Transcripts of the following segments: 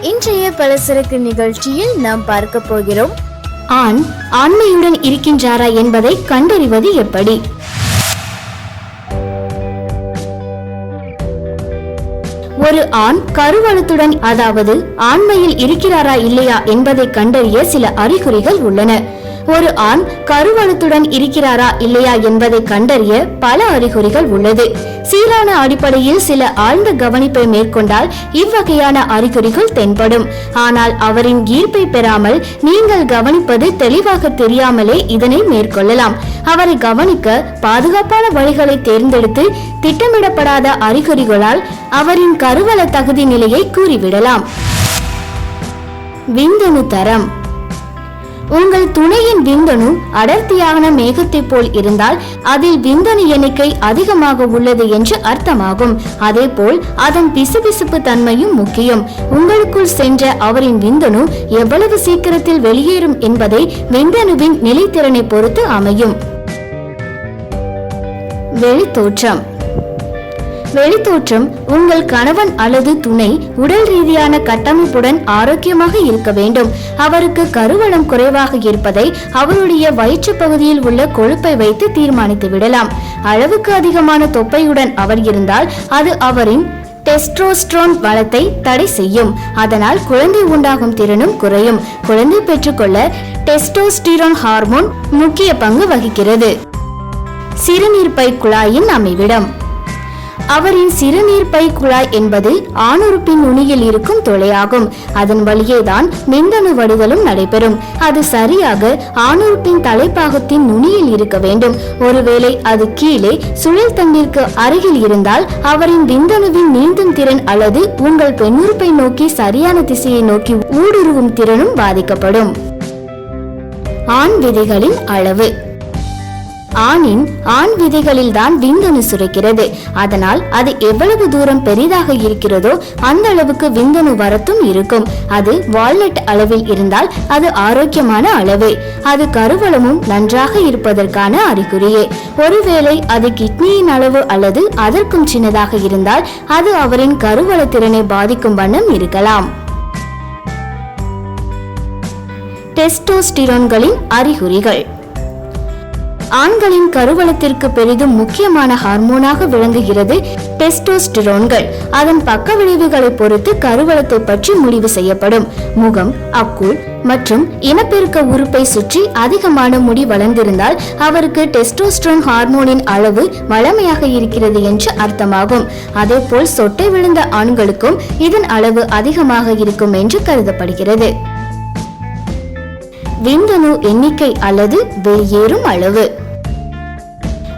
இன்றைய பலசரக்கு நிகழ்ச்சியில் நாம் பார்க்க போகிறோம். ஆண் ஆண்மையுடன் இருக்கின்றாரா என்பதை கண்டறிவது எப்படி? ஒரு ஆண் கருவளத்துடன் அதாவது ஆண்மையில் இருக்கிறாரா இல்லையா என்பதை கண்டறிய சில அறிகுறிகள் உள்ளன. ஒரு ஆண் கருவளத்துடன் இருக்கிறாரா இல்லையா என்பதை கண்டறிய பல அறிகுறிகள் உள்ளது. சீரான அடிப்படையில் சில ஆழ்ந்த கவனிப்பை மேற்கொண்டால் இவ்வகையான அறிகுறிகள் தென்படும். ஆனால் அவரின் ஈர்ப்பை பெறாமல் நீங்கள் கவனிப்பது தெளிவாக தெரியாமலே இதனை மேற்கொள்ளலாம். அவரை கவனிக்க பாதுகாப்பான வழிகளை தேர்ந்தெடுத்து திட்டமிடப்படாத அறிகுறிகளால் அவரின் கருவள தகுதி நிலையை கூறிவிடலாம். விந்தணு தரம். உங்கள் துணையின் விந்தணு அடர்த்தியான மேகத்தை போல் இருந்தால் அதில் விந்தணு எண்ணிக்கை அதிகமாக உள்ளது என்று அர்த்தமாகும். அதேபோல் அதன் பிசுபிசுப்பு தன்மையும் முக்கியம். உங்களுக்குள் சென்ற அவரின் விந்தணு எவ்வளவு சீக்கிரத்தில் வெளியேறும் என்பதை விந்தணுவின் நிலைத்திறனை பொறுத்து அமையும். வெளித்தோற்றம். வெளித்தோற்றம் உங்கள் கணவன் அல்லது துணை உடல் ரீதியான கட்டமைப்புடன் ஆரோக்கியமாக இருக்க வேண்டும். அவருக்கு கருவளம் குறைவாக இருப்பதை அவருடைய வயிற்று பகுதியில் உள்ள கொழுப்பை வைத்து தீர்மானித்து விடலாம். அளவுக்கு அதிகமான தொப்பையுடன் அவர் இருந்தால் அது அவரின் டெஸ்ட்ரோஸ்ட்ரோன் வளத்தை தடை செய்யும். அதனால் குழந்தை உண்டாகும் திறனும் குறையும். குழந்தை பெற்றுக்கொள்ள டெஸ்டோஸ்டிரோன் ஹார்மோன் முக்கிய பங்கு வகிக்கிறது. சிறுநீர்ப்பை குழாயின் அமைவிடம். அவரின் சிறுநீர் பை குழாய் என்பது ஆணுறுப்பின் நுனியில் இருக்கும் துளையாகும் அதன் வழியேதான் மிந்தணு வடிதலும் நடைபெறும். அது சரியாக ஆணுறுப்பின் தலைப்பாகத்தின் நுனியில் இருக்க வேண்டும். ஒருவேளை அது கீழே சுழல் தண்டிற்கு அருகில் இருந்தால் அவரின் விந்தணுவின் நீந்தும் திறன் அல்லது உங்கள் பெண்ணுறுப்பை நோக்கி சரியான திசையை நோக்கி ஊடுருவும் திறனும் பாதிக்கப்படும். ஆண் விதைகளின் அளவு. ஆணின் ஆண் விதைகளில் தான் விந்தணு சுரக்கிறது. அதனால் அது எவ்வளவு தூரம் பெரிதாக இருக்கிறதோ அந்த அளவுக்கு விந்தணு வரத்தும் இருக்கும். அது வால்நட் அளவில் இருந்தால் அது ஆரோக்கியமான அளவு. அது கருவளமும் நன்றாக இருப்பதற்கான அறிகுறியே. ஒருவேளை அது கிட்னியின் அளவு அல்லது அதற்கும் சின்னதாக இருந்தால் அது அவரின் கருவள திறனை பாதிக்கும் வண்ணம் இருக்கலாம். டெஸ்டோஸ்டிரோன்களின் அறிகுறிகள். ஆண்களின் கருவளத்திற்கு பெரிதும் முக்கியமான ஹார்மோனாக விளங்குகிறது டெஸ்டோஸ்டிரோன்கள். அதன் பக்க விளைவுகளை பொறுத்து கருவளத்தை பற்றி முடிவு செய்யப்படும். முகம் அக்குள் மற்றும் இனப்பெருக்க உறுப்பை சுற்றி அதிகமான முடி வளர்ந்திருந்தால் அவருக்கு டெஸ்டோஸ்ட்ரோன் ஹார்மோனின் அளவு வளமையாக இருக்கிறது என்று அர்த்தமாகும். அதேபோல் சொட்டை விழுந்த ஆண்களுக்கும் இதன் அளவு அதிகமாக இருக்கும் என்று கருதப்படுகிறது. விந்தணு எண்ணிக்கை அல்லது வெளியேறும் அளவு.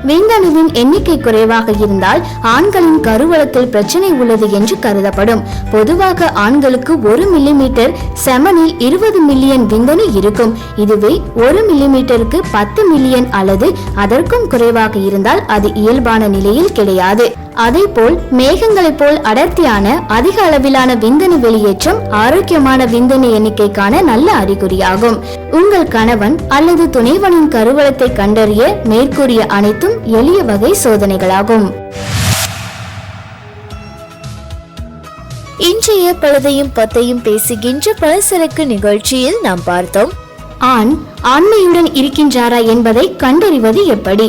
விந்தணுவின் எண்ணிக்கை குறைவாக இருந்தால் ஆண்களின் கருவளத்தில் பிரச்சனை உள்ளது என்று கருதப்படும். பொதுவாக ஆண்களுக்கு ஒரு மில்லிமீட்டர் செமனில் இருபது மில்லியன் விந்தணு இருக்கும். இதுவே ஒரு மில்லிமீட்டருக்கு பத்து மில்லியன் அல்லது அதற்கும் குறைவாக இருந்தால் அது இயல்பான நிலையில் கிடையாது. அதேபோல் மேகங்களைப் போல் அடர்த்தியான அதிக அளவிலான விந்தணு வெளியேற்றம் ஆரோக்கியமான விந்தணு எண்ணிக்கைக்கான நல்ல அறிகுறியாகும். உங்கள் கணவன் அல்லது துணைவனின் கருவளத்தை கண்டறிய மேற்கூறிய அனைத்தும் எளிய வகை சோதனைகளாகும். இன்றைய பழுதையும் பத்தையும் பேசுகின்ற பலசரக்கு நிகழ்ச்சியில் நாம் பார்த்தோம். ஆண் ஆண்மையுடன் இருக்கின்றாரா என்பதை கண்டறிவது எப்படி?